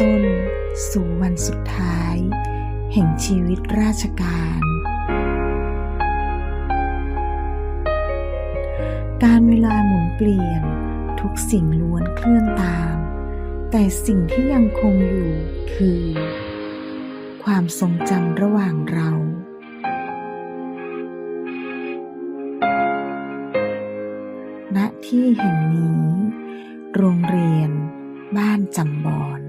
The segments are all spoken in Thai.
ต้น สู่วันสุดท้าย แห่งชีวิตราชการ การเวลาหมุนเปลี่ยนทุกสิ่งล้วนเคลื่อนตาม แต่สิ่งที่ยังคงอยู่คือ ความทรงจำระหว่างเราณที่แห่งนี้ โรงเรียน บ้านจำบอน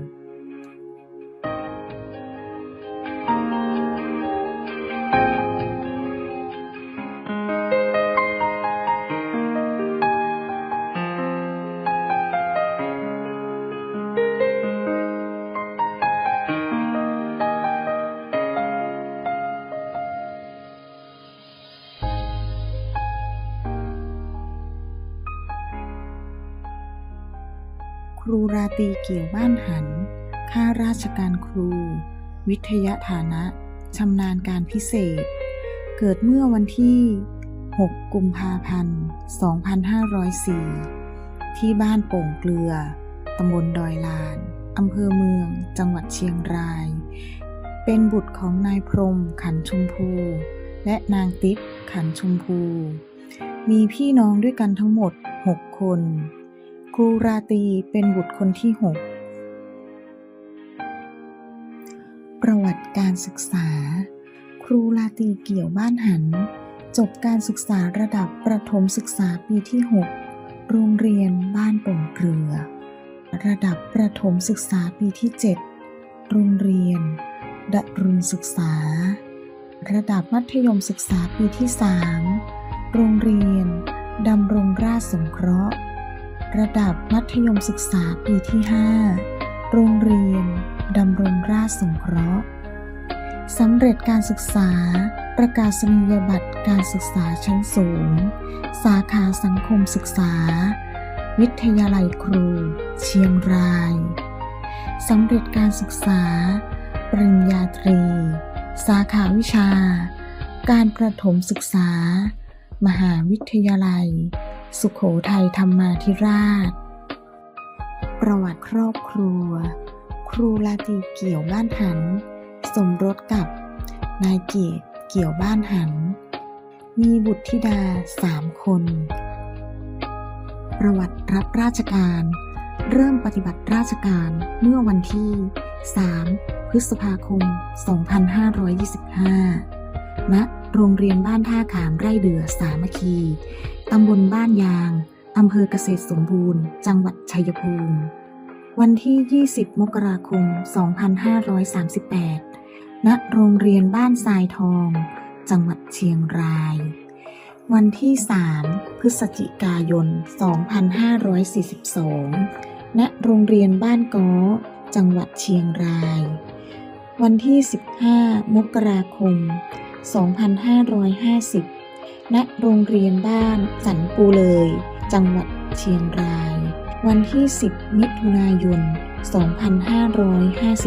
รูราตีเกี่ยวบ้านหัน ข้าราชการครู วิทยาฐานะ ชำนาญการพิเศษ เกิดเมื่อวันที่ 6 กุมภาพันธ์ 2504 ที่บ้านโป่งเกลือ ตำบลดอยลาน อำเภอเมือง จังหวัดเชียงราย เป็นบุตรของนายพรมขันชมพู และนางติ๊บขันชมพู มีพี่น้องด้วยกันทั้งหมด 6 คน รูราตรีเป็นบุตรคนที่6ประวัติการศึกษา ครูราตรีเกี่ยวบ้านหัน จบการศึกษาระดับประถมศึกษาปีที่ 6 โรงเรียนบ้านป่งเกลือ ระดับประถมศึกษาปีที่ 7 โรงเรียนดรุณศึกษา ระดับมัธยมศึกษาปีที่ 3 โรงเรียนดำรงราชสงเคราะห์ ระดับมัธยมศึกษาปีที่ 5 โรงเรียนดำรงราชสงเคราะห์สำเร็จการศึกษา ประกาศนียบัตรการศึกษาชั้นสูง สาขาสังคมศึกษา วิทยาลัยครู เชียงรายสำเร็จการศึกษา ปริญญาตรี สาขาวิชา การประถมศึกษา มหาวิทยาลัย สุขโขทัยธรรมาธิราช ประวัติครอบครัว ครูลาตีเกี่ยวบ้านหัน สมรสกับ นายเกียรติเกี่ยวบ้านหัน มีบุตรธิดาสามคน ประวัติรับราชการ เริ่มปฏิบัติราชการเมื่อวันที่ 3 พฤษภาคม 2525 ณ โรงเรียนบ้านท่าขามไร่เดือสามัคคี ตำบลบ้านยาง อำเภอเกษตรสมบูรณ์ จังหวัดชัยภูมิ วันที่ 20 มกราคม 2538 ณ โรงเรียนบ้านทรายทอง จังหวัดเชียงราย วันที่ 3 พฤศจิกายน 2542 ณ โรงเรียนบ้านก้อ จังหวัดเชียงราย วันที่ 15 มกราคม 2550 ณโรงเรียนบ้านสันปูเลย จังหวัดเชียงราย วันที่ 10 มิถุนายน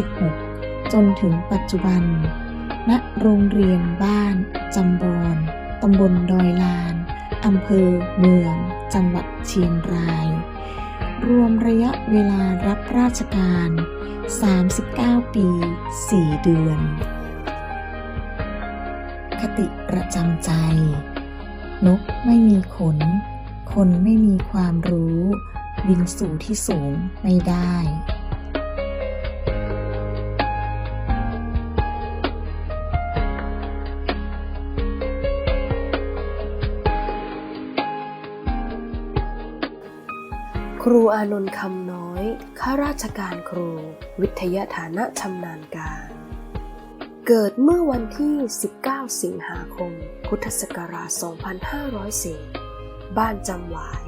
2556 จนถึงปัจจุบัน ณโรงเรียนบ้านจำบอนตำบลดอยลานอำเภอเมือง จังหวัดเชียงราย รวมระยะเวลารับราชการ 39 ปี 4 เดือน คติประจำใจ นกไม่มีขน คนไม่มีความรู้ บินสู่ที่สูงไม่ได้ครูอานนท์คำน้อย ข้าราชการครู วิทยาฐานะชำนาญการ เกิดเมื่อวันที่ 19 สิงหาคม พุทธศักราช 2504 บ้านจำหวาย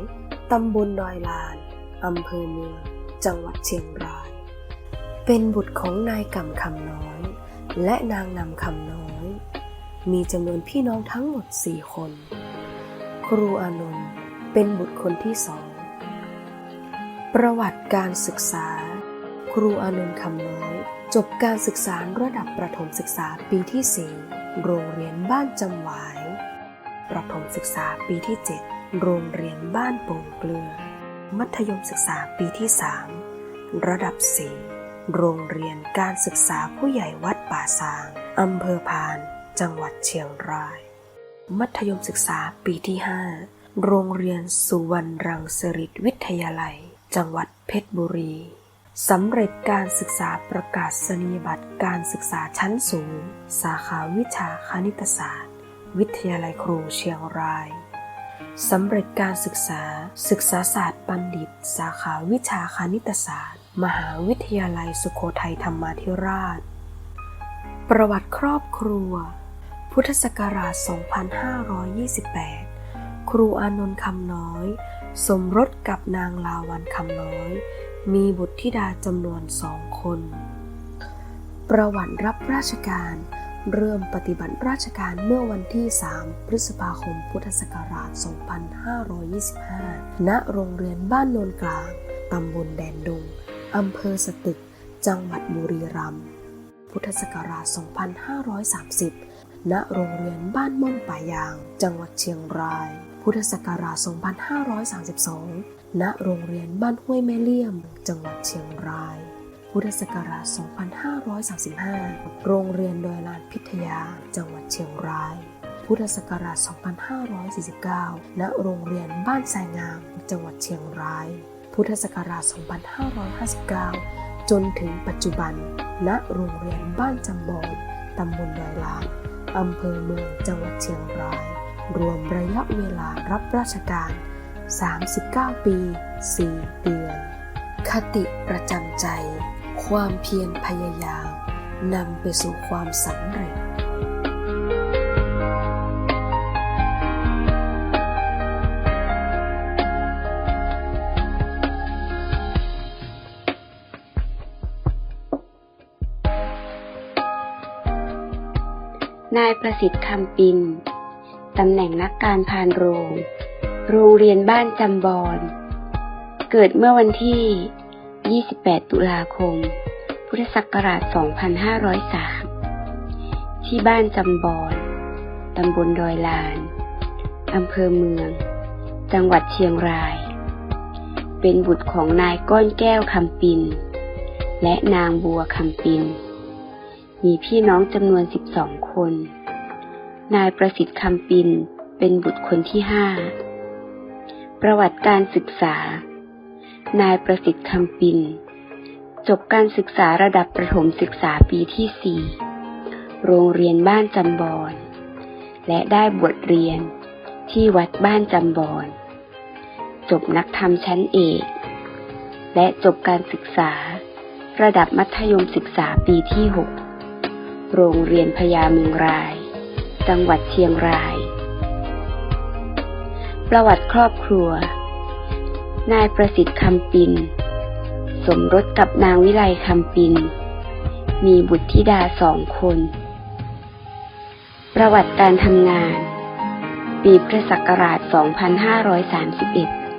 ตำบลดอยลาน อำเภอเมือง จังหวัดเชียงราย เป็นบุตรของนายกำคำน้อย และนางนำคำน้อย มีจำนวนพี่น้องทั้งหมด 4 คน ครูอานนท์เป็นบุตรคนที่สอง ประวัติการศึกษา ครูอานนท์คำน้อย จบการศึกษาระดับประถมศึกษาปีที่ 4 โรงเรียนบ้านจำหวาย ประถมศึกษาปีที่ 7 โรงเรียนบ้านโป่งเกลือ มัธยมศึกษาปีที่ 3 ระดับ 4 โรงเรียนการศึกษาผู้ใหญ่วัดป่าซางอำเภอพาน จังหวัดเชียงราย มัธยมศึกษาปีที่ 5 โรงเรียนสุวรรณรังสฤษวิทยาลัย จังหวัดเพชรบุรี สำเร็จการศึกษาประกาศนียบัตรการศึกษาชั้นสูง สาขาวิชาคณิตศาสตร์ วิทยาลัยครูเชียงราย สำเร็จการศึกษาศึกษาศาสตร์บัณฑิต สาขาวิชาคณิตศาสตร์ มหาวิทยาลัยสุโขทัยธรรมาธิราช ประวัติครอบครัว พุทธศักราช 2528 ครูอานนท์คำน้อย สมรสกับนางลาวันคำน้อย มีบุตรธิดาจำนวนสองคน ประวัติรับราชการ เริ่มปฏิบัติราชการเมื่อวันที่ 3 พฤษภาคม พุทธศักราช 2525 ณ โรงเรียนบ้านโนนกลาง ตำบลแดนดง อำเภอสตึก จังหวัดบุรีรัมย์ พุทธศักราช 2530 ณ โรงเรียนบ้านม่อนป่ายาง จังหวัดเชียงราย พุทธศักราช 2532 ณโรงเรียนบ้านห้วยแม่เลี่ยม จังหวัดเชียงราย พุทธศักราช 2535 โรงเรียนดอยลานพิทยา จังหวัดเชียงราย พุทธศักราช 2549 ณ โรงเรียนบ้านสายงาม จังหวัดเชียงราย พุทธศักราช 2559 จนถึงปัจจุบัน ณ โรงเรียนบ้านจำบอนตำบลดอยลานอำเภอเมืองจังหวัดเชียงราย รวมระยะเวลารับราชการ 39 ปี 4 เดือน คติประจำใจ ความเพียรพยายามนำไปสู่ความสำเร็จ นายประสิทธิ์คำปิน ตำแหน่งนักการพานโรง โรงเรียนบ้านจำบอนเกิดเมื่อวันที่ 28 ตุลาคม พุทธศักราช 2503 ที่บ้านจำบอนตำบลดอยลาน อำเภอเมือง จังหวัดเชียงราย เป็นบุตรของนายก้อนแก้วคำปิน และนางบัวคำปิน มีพี่น้องจำนวน 12 คน นายประสิทธิ์คำปินเป็นบุตรคนที่ห้า ประวัติการศึกษา นายประสิทธิ์คำปิน จบการศึกษาระดับประถมศึกษาปีที่4โรงเรียนบ้านจำบอน และได้บวชเรียนที่วัดบ้านจำบอน จบนักธรรมชั้นเอก และจบการศึกษา ระดับมัธยมศึกษาปีที่6โรงเรียนพญาเมืองราย จังหวัดเชียงราย ประวัติครอบครัว นายประสิทธิ์คำปิน สมรสกับนางวิไลคำปิน มีบุตรธิดาสองคน ประวัติการทำงาน ปีพุทธศักราช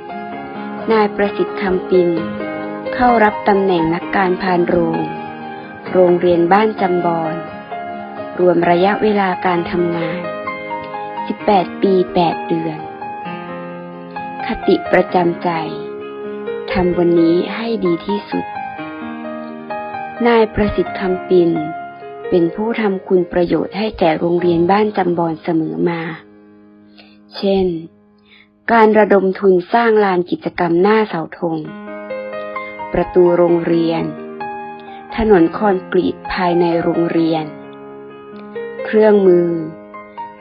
2531 นายประสิทธิ์คำปิน เข้ารับตำแหน่งนักการพานโรง โรงเรียนบ้านจำบอน รวมระยะเวลาการทำงาน 18 ปี 8 เดือน คติประจำใจ ทำวันนี้ให้ดีที่สุด นายประสิทธิ์คำปิน เป็นผู้ทำคุณประโยชน์ให้แก่โรงเรียนบ้านจำบอนเสมอมา เช่น การระดมทุนสร้างลานกิจกรรมหน้าเสาธง ประตูโรงเรียน ถนนคอนกรีตภายในโรงเรียน เครื่องมือ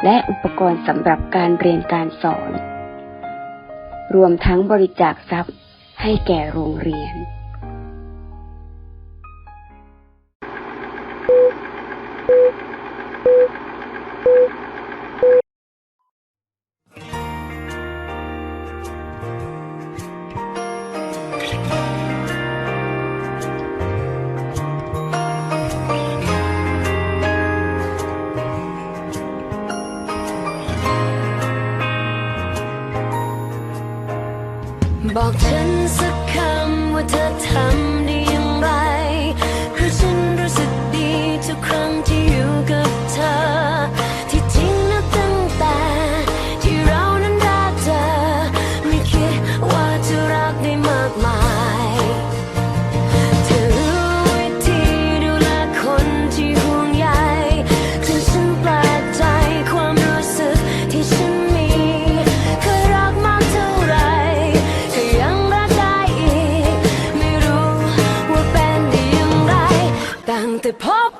และอุปกรณ์สำหรับการเรียนการสอน รวมทั้งบริจาคทรัพย์ให้แก่โรงเรียน the pop